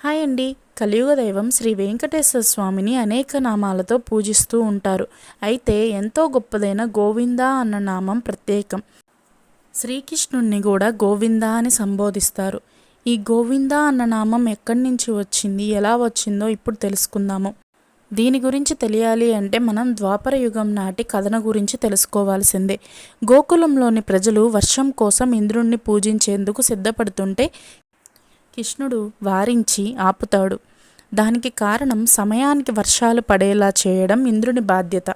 Hi అండి. కలియుగ దైవం శ్రీ వెంకటేశ్వర స్వామిని అనేక నామాలతో పూజిస్తూ ఉంటారు. అయితే ఎంతో గొప్పదైన గోవింద అన్న నామం ప్రత్యేకం. శ్రీకృష్ణుణ్ణి కూడా గోవింద అని సంబోధిస్తారు. ఈ గోవింద అన్న నామం ఎక్కడి నుంచి వచ్చింది ఎలా వచ్చిందో ఇప్పుడు తెలుసుకుందాము. దీని గురించి తెలియాలి అంటే మనం ద్వాపర యుగం నాటి కథన గురించి తెలుసుకోవాల్సిందే. గోకులంలోని ప్రజలు వర్షం కోసం ఇంద్రుణ్ణి పూజించేందుకు సిద్ధపడుతుంటే కృష్ణుడు వారించి ఆపుతాడు. దానికి కారణం సమయానికి వర్షాలు పడేలా చేయడం ఇంద్రుని బాధ్యత.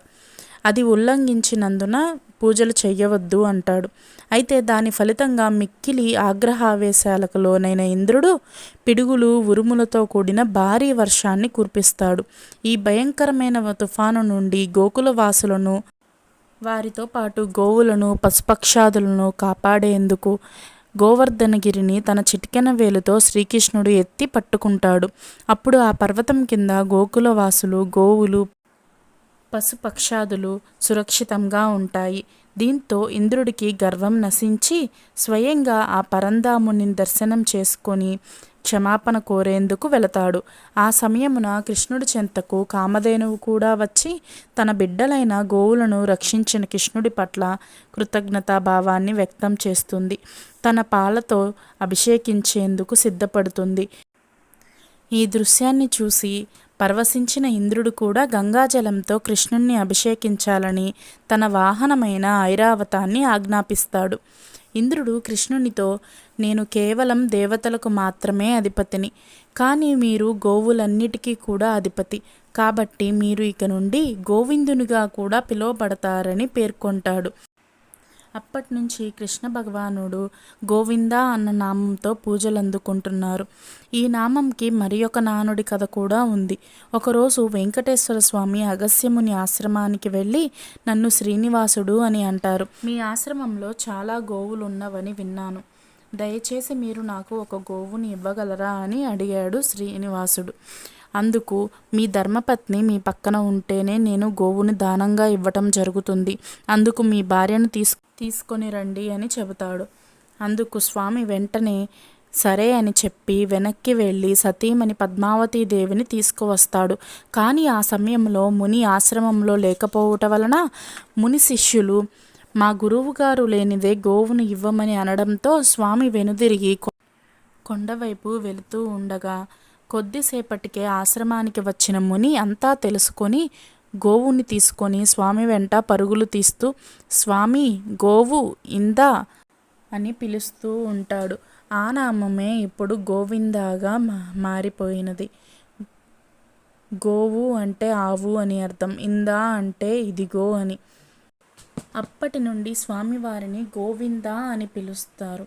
అది ఉల్లంఘించినందున పూజలు చెయ్యవద్దు అంటాడు. అయితే దాని ఫలితంగా మిక్కిలి ఆగ్రహావేశాలకు లోనైన ఇంద్రుడు పిడుగులు ఉరుములతో కూడిన భారీ వర్షాన్ని కురిపిస్తాడు. ఈ భయంకరమైన తుఫాను నుండి గోకుల వాసులను వారితో పాటు గోవులను పశుపక్షాదులను కాపాడేందుకు గోవర్ధనగిరిని తన చిటికెన వేలుతో శ్రీకృష్ణుడు ఎత్తి పట్టుకుంటాడు. అప్పుడు ఆ పర్వతం కింద గోకులవాసులు గోవులు పశుపక్షాదులు సురక్షితంగా ఉంటాయి. దీంతో ఇంద్రుడికి గర్వం నశించి స్వయంగా ఆ పరంధాముని దర్శనం చేసుకొని క్షమాపణ కోరేందుకు వెళతాడు. ఆ సమయమున కృష్ణుడి చెంతకు కామధేనువు కూడా వచ్చి తన బిడ్డలైన గోవులను రక్షించిన కృష్ణుడి పట్ల కృతజ్ఞతాభావాన్ని వ్యక్తం చేస్తుంది. తన పాలతో అభిషేకించేందుకు సిద్ధపడుతుంది. ఈ దృశ్యాన్ని చూసి పరవశించిన ఇంద్రుడు కూడా గంగాజలంతో కృష్ణుణ్ణి అభిషేకించాలని తన వాహనమైన ఐరావతాన్ని ఆజ్ఞాపిస్తాడు. ఇంద్రుడు కృష్ణునితో నేను కేవలం దేవతలకు మాత్రమే అధిపతిని కానీ మీరు గోవులన్నిటికీ కూడా అధిపతి. కాబట్టి మీరు ఇక నుండి గోవిందునిగా కూడా పిలువబడతారని పేర్కొంటాడు. అప్పటి నుంచి కృష్ణ భగవానుడు గోవింద అన్న నామంతో పూజలు అందుకుంటున్నారు ఈ నామంకి మరి ఒక నానుడి కథ కూడా ఉంది. ఒకరోజు వెంకటేశ్వర స్వామి అగస్యముని ఆశ్రమానికి వెళ్ళి నన్ను శ్రీనివాసుడు అని అంటారు. మీ ఆశ్రమంలో చాలా గోవులు ఉన్నవని విన్నాను. దయచేసి మీరు నాకు ఒక గోవుని ఇవ్వగలరా అని అడిగాడు శ్రీనివాసుడు. అందుకు మీ ధర్మపత్ని మీ పక్కన ఉంటేనే నేను గోవుని దానంగా ఇవ్వటం జరుగుతుంది. అందుకు మీ భార్యను తీసు తీసుకొని రండి అని చెబుతాడు. అందుకు స్వామి వెంటనే సరే అని చెప్పి వెనక్కి వెళ్ళి సతీమణి పద్మావతీదేవిని తీసుకువస్తాడు. కానీ ఆ సమయంలో ముని ఆశ్రమంలో లేకపోవటం వలన ముని శిష్యులు మా గురువుగారు లేనిదే గోవును ఇవ్వమని అనడంతో స్వామి వెనుదిరిగి కొండవైపు వెళుతూ ఉండగా కొద్దిసేపటికే ఆశ్రమానికి వచ్చిన ముని అంతా తెలుసుకొని గోవుని తీసుకొని స్వామి వెంట పరుగులు తీస్తూ స్వామి గోవు ఇందా అని పిలుస్తూ ఉంటాడు. ఆ నామమే ఇప్పుడు గోవిందాగా మారిపోయినది. గోవు అంటే ఆవు అని అర్థం. ఇందా అంటే ఇదిగో అని. అప్పటి నుండి స్వామివారిని గోవిందా అని పిలుస్తారు.